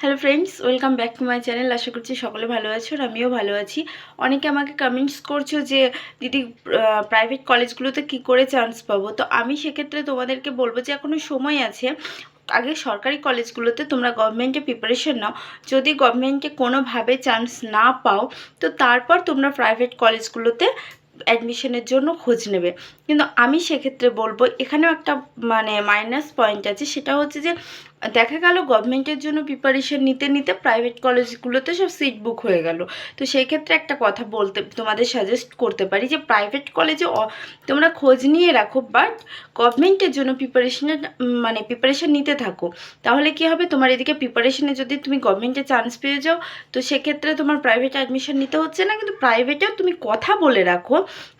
Hello friends welcome back to my channel আশা করছি সকলে ভালো আছো আর আমিও ভালো আছি। অনেকে আমাকে কমেন্টস করছ যে, দিদি প্রাইভেট কলেজগুলোতে কি করে চান্স পাবো? তো আমি সেক্ষেত্রে তোমাদেরকে বলব যে এখনও সময় আছে। আগে সরকারি কলেজগুলোতে তোমরা গভর্নমেন্টে প্রিপারেশন নাও। যদি গভর্নমেন্টে কোনোভাবে চান্স না পাও, তো তারপর তোমরা প্রাইভেট কলেজগুলোতে অ্যাডমিশনের জন্য খোঁজ নেবে। কিন্তু আমি সেক্ষেত্রে বলব, এখানেও একটা মানে মাইনাস পয়েন্ট আছে। সেটা হচ্ছে যে দেখা গেল গভর্নমেন্টের জন্য প্রিপারেশন নিতে নিতে প্রাইভেট কলেজগুলোতে সব সিট বুক হয়ে গেল। তো সেই ক্ষেত্রে একটা কথা বলতে, তোমাদের সাজেস্ট করতে পারি যে প্রাইভেট কলেজে তোমরা খোঁজ নিয়ে রাখো বাট গভর্নমেন্টের জন্য প্রিপারেশনের মানে প্রিপারেশন নিতে থাকো। তাহলে কি হবে? তোমার এদিকে প্রিপারেশনে যদি তুমি গভর্নমেন্টে চান্স পেয়ে যাও, তো সেক্ষেত্রে তোমার প্রাইভেট অ্যাডমিশন নিতে হচ্ছে না, কিন্তু প্রাইভেটেও তুমি কথা বলে রাখো,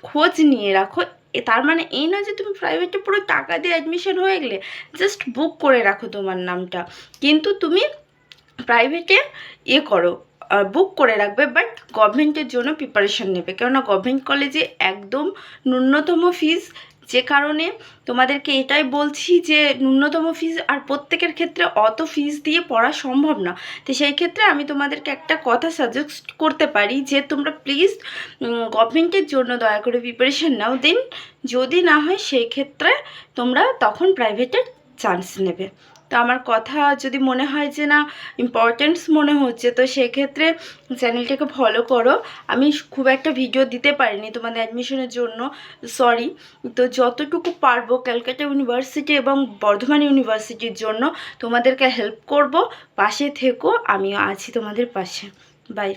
খোঁজ নিয়ে রাখো তার মানে এই নয় যে তুমি প্রাইভেটে পুরো টাকা দিয়ে অ্যাডমিশন হয়ে গেলে জাস্ট বুক করে রাখো তোমার নামটা। কিন্তু তুমি প্রাইভেটে ইয়ে করো বুক করে রাখবে বাট গভর্নমেন্টের জন্য প্রিপারেশন নেবে। কেননা গভর্নমেন্ট কলেজে একদম ন্যূনতম ফিস যে কারণে তোমাদেরকে এটাই বলছি যে ন্যূনতম ফিস আর প্রত্যেকের ক্ষেত্রে অত ফিস দিয়ে পড়া সম্ভব না। তো সেই ক্ষেত্রে আমি তোমাদেরকে একটা কথা সাজেস্ট করতে পারি যে তোমরা প্লিজ গভর্নমেন্টের জন্য দয়া করে প্রিপারেশান নাও। দিন যদি না হয়, সেই ক্ষেত্রে তোমরা তখন প্রাইভেটের চান্স নেবে। তো আমার কথা যদি মনে হয় যে না ইম্পর্টেন্স মনে হচ্ছে, তো সেক্ষেত্রে চ্যানেলটাকে ফলো করো। আমি খুব একটা ভিডিও দিতে পারিনি তোমাদের অ্যাডমিশনের জন্য সরি তো যতটুকু পারব ক্যালকাটা ইউনিভার্সিটি এবং বর্ধমান ইউনিভার্সিটির জন্য তোমাদেরকে হেল্প করব। পাশে থেকো, আমিও আছি তোমাদের পাশে। বাই